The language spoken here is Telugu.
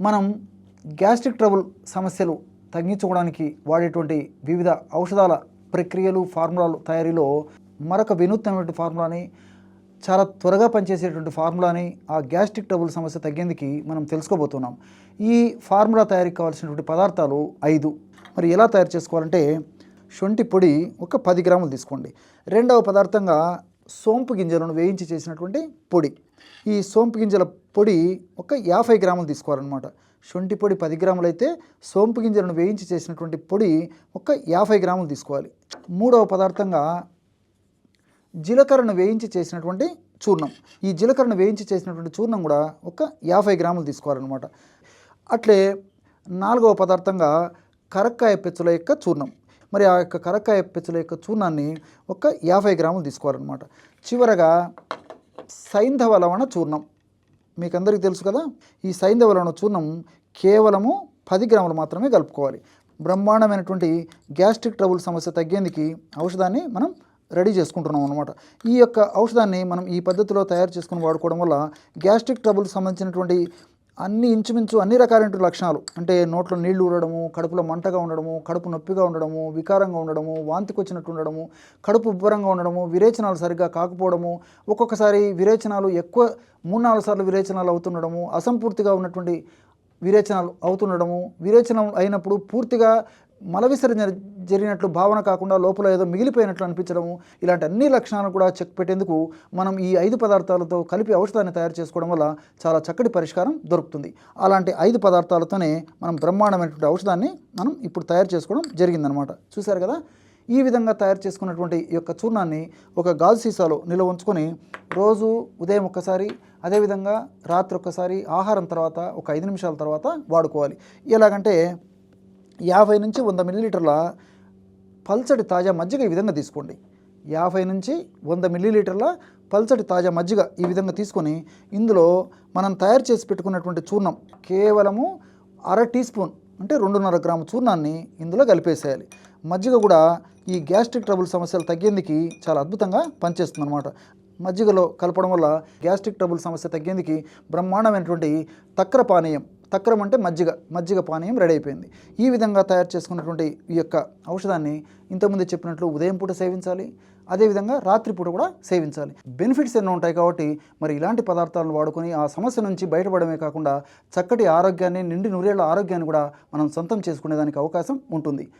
మనం గ్యాస్ట్రిక్ ట్రబుల్ సమస్యలు తగ్గించుకోవడానికి వాడేటువంటి వివిధ ఔషధాల ప్రక్రియలు ఫార్ములాలు తయారీలో మరొక వినూత్నమైన ఫార్ములాని చాలా త్వరగా పనిచేసేటువంటి ఫార్ములాని ఆ గ్యాస్ట్రిక్ ట్రబుల్ సమస్య తగ్గేందుకు మనం తెలుసుకోబోతున్నాం. ఈ ఫార్ములా తయారీకి కావాల్సినటువంటి పదార్థాలు ఐదు. మరి ఎలా తయారు చేసుకోవాలంటే శొంఠి పొడి ఒక పది గ్రాములు తీసుకోండి. రెండవ పదార్థంగా సోంపు గింజలను వేయించి చేసినటువంటి పొడి. ఈ సోంపు గింజల పొడి ఒక యాభై గ్రాములు తీసుకోవాలన్నమాట. శొంఠి పొడి పది గ్రాములు అయితే సోంపు గింజలను వేయించి చేసినటువంటి పొడి ఒక యాభై గ్రాములు తీసుకోవాలి. మూడవ పదార్థంగా జీలకర్రను వేయించి చేసినటువంటి చూర్ణం. ఈ జీలకర్రను వేయించి చేసినటువంటి చూర్ణం కూడా ఒక యాభై గ్రాములు తీసుకోవాలన్నమాట. అట్లే నాలుగవ పదార్థంగా కరక్కాయ పెచ్చుల యొక్క చూర్ణం. మరి ఆ యొక్క కరక్కాయ పెచ్చుల యొక్క చూర్ణాన్ని ఒక యాభై గ్రాములు తీసుకోవాలన్నమాట. చివరగా సైంధవ లవణ చూర్ణం. మీకు అందరికీ తెలుసు కదా ఈ సైంధవ లవణ చూర్ణం కేవలము పది గ్రాములు మాత్రమే కలుపుకోవాలి. బ్రహ్మాండమైనటువంటి గ్యాస్ట్రిక్ ట్రబుల్ సమస్య తగ్గేందుకు ఔషధాన్ని మనం రెడీ చేసుకుంటున్నాం అనమాట ఈ యొక్క ఔషధాన్ని మనం ఈ పద్ధతిలో తయారు చేసుకుని వాడుకోవడం వల్ల గ్యాస్ట్రిక్ ట్రబుల్ సంబంధించినటువంటి అన్ని ఇంచుమించు అన్ని రకాలైన లక్షణాలు. అంటే నోట్లో నీళ్ళు ఊడడము కడుపులో మంటగా ఉండడము కడుపు నొప్పిగా ఉండడము వికారంగా ఉండడము వాంతికి వచ్చినట్టు ఉండడము కడుపు ఉబ్బరంగా ఉండడము విరేచనాలు సరిగ్గా కాకపోవడము ఒక్కొక్కసారి విరేచనాలు ఎక్కువ మూడు నాలుగు సార్లు విరేచనాలు అవుతుండడము అసంపూర్తిగా ఉన్నటువంటి విరేచనాలు అవుతుండడము విరేచనం అయినప్పుడు పూర్తిగా మల విసర్జన జరిగినట్లు భావన కాకుండా లోపల ఏదో మిగిలిపోయినట్లు అనిపించడము ఇలాంటి అన్ని లక్షణాలను కూడా చెక్ పెట్టేందుకు మనం ఈ ఐదు పదార్థాలతో కలిపి ఔషధాన్ని తయారు చేసుకోవడం వల్ల చాలా చక్కటి పరిష్కారం దొరుకుతుంది. అలాంటి ఐదు పదార్థాలతోనే మనం బ్రహ్మాండమైనటువంటి ఔషధాన్ని మనం ఇప్పుడు తయారు చేసుకోవడం జరిగిందనమాట. చూశారు కదా? ఈ విధంగా తయారు చేసుకున్నటువంటి ఈ యొక్క చూర్ణాన్ని ఒక గాజు సీసాలో నిల్వ ఉంచుకొని రోజు ఉదయం ఒక్కసారి అదేవిధంగా రాత్రి ఒక్కసారి ఆహారం తర్వాత ఒక ఐదు నిమిషాల తర్వాత వాడుకోవాలి. ఎలాగంటే యాభై నుంచి వంద మిల్లీలీటర్ల పల్చటి తాజా మజ్జిగ ఈ విధంగా తీసుకోండి. యాభై నుంచి వంద మిల్లీలీటర్ల పల్చటి తాజా మజ్జిగ ఈ విధంగా తీసుకొని ఇందులో మనం తయారు చేసి పెట్టుకున్నటువంటి చూర్ణం కేవలము అర టీ స్పూన్ అంటే రెండున్నర గ్రాము చూర్ణాన్ని ఇందులో కలిపేసేయాలి. మజ్జిగ కూడా ఈ గ్యాస్ట్రిక్ ట్రబుల్ సమస్యలు తగ్గేందుకు చాలా అద్భుతంగా పనిచేస్తుంది అనమాట మజ్జిగలో కలపడం వల్ల గ్యాస్ట్రిక్ ట్రబుల్ సమస్య తగ్గేందుకు బ్రహ్మాండమైనటువంటి తక్కర పానీయం తక్రం అంటే మజ్జిగ మజ్జిగ పానీయం రెడీ అయిపోయింది. ఈ విధంగా తయారు చేసుకున్నటువంటి ఈ యొక్క ఔషధాన్ని ఇంతకుముందు చెప్పినట్లు ఉదయం పూట సేవించాలి అదేవిధంగా రాత్రిపూట కూడా సేవించాలి. బెనిఫిట్స్ ఎన్నో ఉంటాయి కాబట్టి మరి ఇలాంటి పదార్థాలను వాడుకొని ఆ సమస్య నుంచి బయటపడమే కాకుండా చక్కటి ఆరోగ్యాన్ని నిండి నూరేళ్ళ ఆరోగ్యాన్ని కూడా మనం సొంతం చేసుకునేదానికి అవకాశం ఉంటుంది.